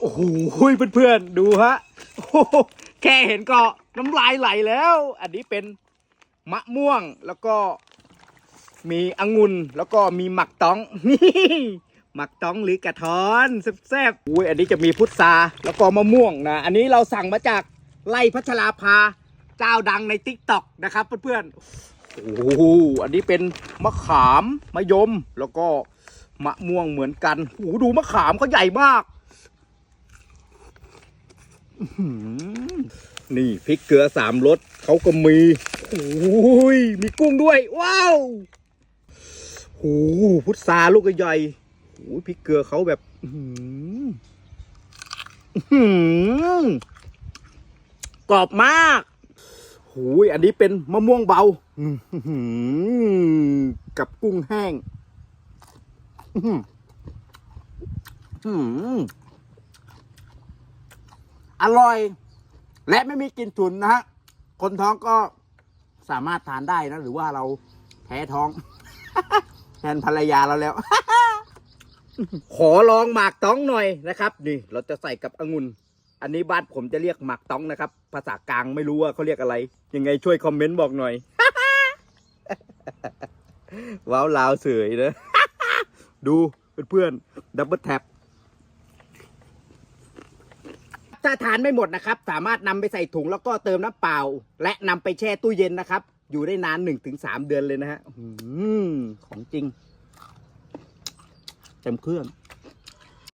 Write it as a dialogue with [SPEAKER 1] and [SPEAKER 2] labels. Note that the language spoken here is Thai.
[SPEAKER 1] โอ้โหเพื่อนๆดูฮะแค่เห็นก็น้ำลายไหลแล้ว อันนี้เป็นมะม่วงแล้วก็มีองุ่นแล้วก็มีหมักต้องนี่หมักต้องหรือกระท้อนแซ่บๆอุ้ยอันนี้จะมีพุทราแล้วก็มะม่วงนะอันนี้เราสั่งมาจากไล่พัชราภาเจ้าดังในติ๊กต็อกนะครับเพื่อนๆโอ้โหอันนี้เป็นมะขามมะยมแล้วก็มะม่วงเหมือนกันโอ้โหดูมะขามเขาใหญ่มาก นี่พริกเกลือสามรสเขาก็มีโอ้ยมีกุ้งด้วย ว้าวโอ้โหพุทราลูกใหญ่โอ้ยพริกเกลือเขาแบบหืออื้อหือกรอบมากหูยอันนี้เป็นมะม่วงเบาหือกับกุ้งแห้ง อื้อหื อร่อย และไม่มีกลิ่นฉุนนะฮะคนท้องก็สามารถทานได้นะ หรือว่าเราแพ้ท้อง แทนภรรยาเราแล้ว ขอลองหมากต้องหน่อยนะครับ นี่ เราจะใส่กับองุ่นอันนี้บ้านผมจะเรียกหมากต้องนะครับ ภาษากลางไม่รู้ว่าเขาเรียกอะไร ยังไงช่วยคอมเมนต์บอกหน่อย ว้าวลาวเสยนะ ดูเพื่อนๆดับเบิลแท็บ ถ้าทานไม่หมดนะครับ สามารถนำไปใส่ถุงแล้วก็เติมน้ำเปล่า และนำไปแช่ตู้เย็นนะครับ อยู่ได้นานหนึ่งถึงสามเดือนเลยนะฮะของจริง เต็มเครื่อง